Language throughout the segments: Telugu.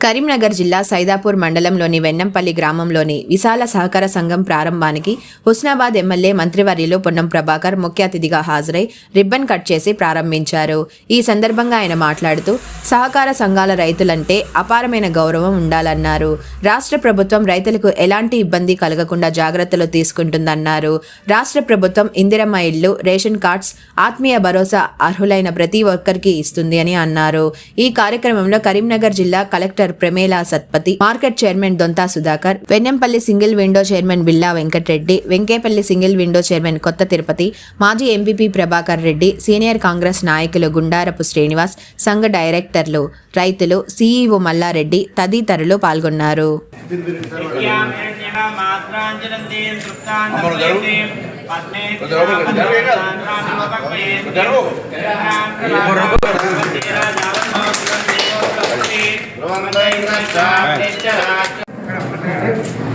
కరీంనగర్ జిల్లా సైదాపూర్ మండలంలోని వెన్నంపల్లి గ్రామంలోని విశాల సహకార సంఘం ప్రారంభానికి హుస్నాబాద్ ఎమ్మెల్యే మంత్రివర్యులు పొన్నం ప్రభాకర్ ముఖ్య అతిథిగా హాజరై రిబ్బన్ కట్ చేసి ప్రారంభించారు. ఈ సందర్భంగా ఆయన మాట్లాడుతూ సహకార సంఘాల రైతులంటే అపారమైన గౌరవం ఉండాలన్నారు. రాష్ట్ర ప్రభుత్వం రైతులకు ఎలాంటి ఇబ్బంది కలగకుండా జాగ్రత్తలు తీసుకుంటుందన్నారు. రాష్ట్ర ప్రభుత్వం ఇందిరమ్మ ఇళ్ళు రేషన్ కార్డ్స్ ఆత్మీయ భరోసా అర్హులైన ప్రతి ఒక్కరికి ఇస్తుంది అని అన్నారు. ఈ కార్యక్రమంలో కరీంనగర్ జిల్లా collector Pramela Satpathy market chairman Dontha Sudhakar Vennampally single window chairman Billa Venkatreddy Venkepally single window chairman Kotha Tirupati మాజీ ఎంపీపీ ప్రభాకర్ రెడ్డి సీనియర్ కాంగ్రెస్ నాయకులు గుండారపు శ్రీనివాస్ సంఘ డైరెక్టర్లు రైతులు సీఈఓ మల్లారెడ్డి తదితరులు పాల్గొన్నారు. కూర్చోండి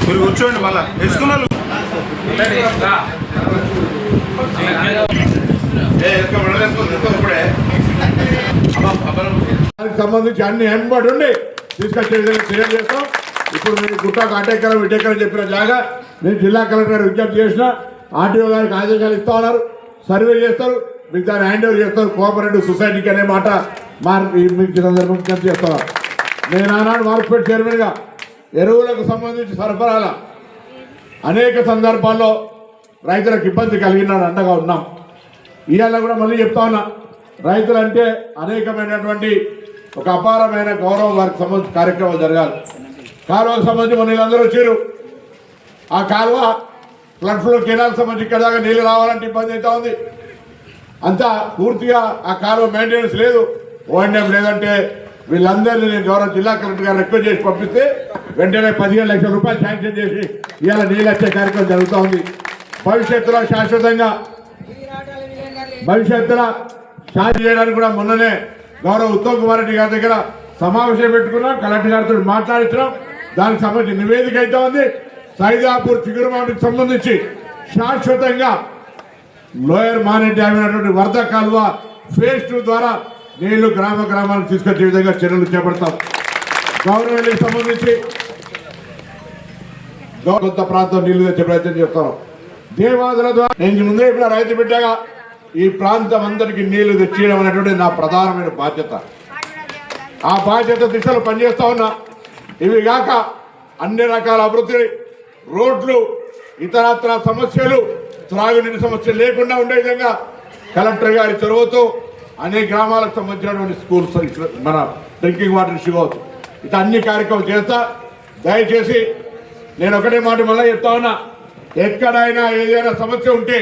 మీరు కూర్చోండి మళ్ళా. వేసుకో, ఇప్పుడే. దానికి సంబంధించి అన్ని వెంబడి ఉండి తీసుకొచ్చే విధంగా చర్యలు చేస్తాం. ఇప్పుడు మీరు గుట్టాకు అటెక్కరం ఇటెక్కరం చెప్పిన జాగా నేను జిల్లా కలెక్టర్ గారు విజ్ఞప్తి చేసిన ఆర్టీఓ గారికి ఆదేశాలు ఇస్తా ఉన్నారు సర్వే చేస్తారు మీకు దాన్ని హ్యాండ్ ఓవర్ చేస్తారు కోఆపరేటివ్ సొసైటీకి అనే మాట మా మీకు సందర్భంగా చేస్తున్నారు నేను ఆనాడు మార్కెట్ చైర్మన్గా ఎరువులకు సంబంధించి సరఫరాల అనేక సందర్భాల్లో రైతులకు ఇబ్బంది కలిగినాడు అండగా ఉన్నాం. ఇవాళ కూడా మళ్ళీ చెప్తా ఉన్నా రైతులంటే అనేకమైనటువంటి ఒక అపారమైన గౌరవం వారికి సంబంధించి కార్యక్రమాలు జరగాలి. కాలువకు సంబంధించి మన వీళ్ళందరూ వచ్చారు. ఆ కాలువ ఫ్లో కెనాల్ సంబంధించి ఇక్కడ దాకా నీళ్ళు రావాలంటే ఇబ్బంది అవుతా ఉంది. అంతా పూర్తిగా ఆ కాలువ మెయింటెనెన్స్ లేదు. ఓఎన్ఎం లేదంటే వీళ్ళందరినీ నేను గౌరవ జిల్లా కలెక్టర్ గారు రిక్వెస్ట్ చేసి పంపిస్తే వెంటనే పదిహేను లక్షల రూపాయలు శాంక్షన్ చేసి ఇవాళ నీళ్ళు వచ్చే కార్యక్రమం జరుగుతూ ఉంది. భవిష్యత్తులో శాశ్వతంగా భవిష్యత్తులో శాంతి చేయడానికి కూడా మొన్ననే గౌరవ ఉత్తమ్ కుమార్ రెడ్డి గారి దగ్గర సమావేశం పెట్టుకున్నాం. కలెక్టర్ గారితో మాట్లాడించడం దానికి సంబంధించి నివేదిక అయితే ఉంది. సైదాపూర్ చిగురుమాటికి సంబంధించి శాశ్వతంగా లోయర్ మానే డ్యామ్ అయినటువంటి వరద కాలువ ఫేజ్ టూ ద్వారా నీళ్ళు గ్రామ గ్రామాలకు తీసుకొచ్చే విధంగా చర్యలు చేపడతాం. గవర్నమెంట్కి సంబంధించి గౌ- కొంత ప్రాంతం నీళ్ళు తెచ్చే ప్రయత్నం చేస్తాను దేవాదుల ద్వారా నేను ముందే ఇప్పుడు రైతు బిడ్డగా ఈ ప్రాంతం అందరికీ నీళ్ళు తెచ్చేయడం అనేటువంటి నా ప్రధానమైన బాధ్యత. ఆ బాధ్యత దిశలో పనిచేస్తా ఉన్నా. ఇవి కాక అన్ని రకాల అభివృద్ధి రోడ్లు ఇతరత్ర సమస్యలు త్రాగునీటి సమస్య లేకుండా ఉండే విధంగా కలెక్టర్ గారి చొరవతో అనేక గ్రామాలకు సంబంధించినటువంటి స్కూల్స్ మన డ్రింకింగ్ వాటర్ ఇష్యూ కావచ్చు ఇక అన్ని కార్యక్రమాలు చేస్తా. దయచేసి నేను ఒకటే మాట మళ్ళీ చెప్తా ఉన్నా ఎక్కడైనా ఏదైనా సమస్య ఉంటే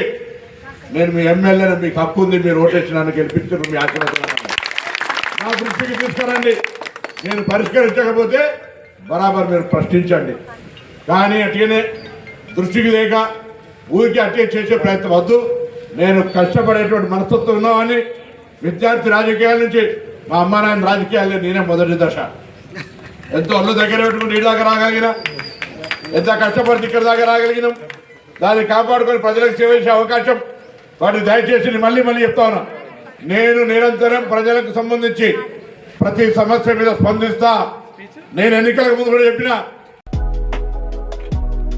నేను మీ ఎమ్మెల్యేని మీకు హక్కు ఉంది మీరు ఓటేసినాను గెలిపించారు మీ ఆశీర్వాదం నా దృష్టికి తీసుకురండి. నేను పరిష్కరించకపోతే బరాబర్ మీరు ప్రశ్నించండి. కానీ అట్లనే దృష్టికి లేక ఊరికి అట్టే చేసే ప్రయత్నం వద్దు. నేను కష్టపడేటువంటి మనస్తత్వం ఉన్నామని విద్యార్థి రాజకీయాల నుంచి మా అమ్మ నాయన రాజకీయాల్లో నేనే మొదటి దశ. ఎంతో ఒళ్ళు దగ్గర పెట్టుకుని నీళ్ళ దాకా రాగలిగిన ఎంత కష్టపడి ఇక్కడ దాకా రాగలిగినాం దాన్ని కాపాడుకొని ప్రజలకు సేవ చేసే అవకాశం వాటిని దయచేసి మళ్ళీ మళ్ళీ చెప్తా ఉన్నా. నేను నిరంతరం ప్రజలకు సంబంధించి ప్రతి సమస్య మీద స్పందిస్తా. నేను ఎన్నికలకు ముందు కూడా చెప్పిన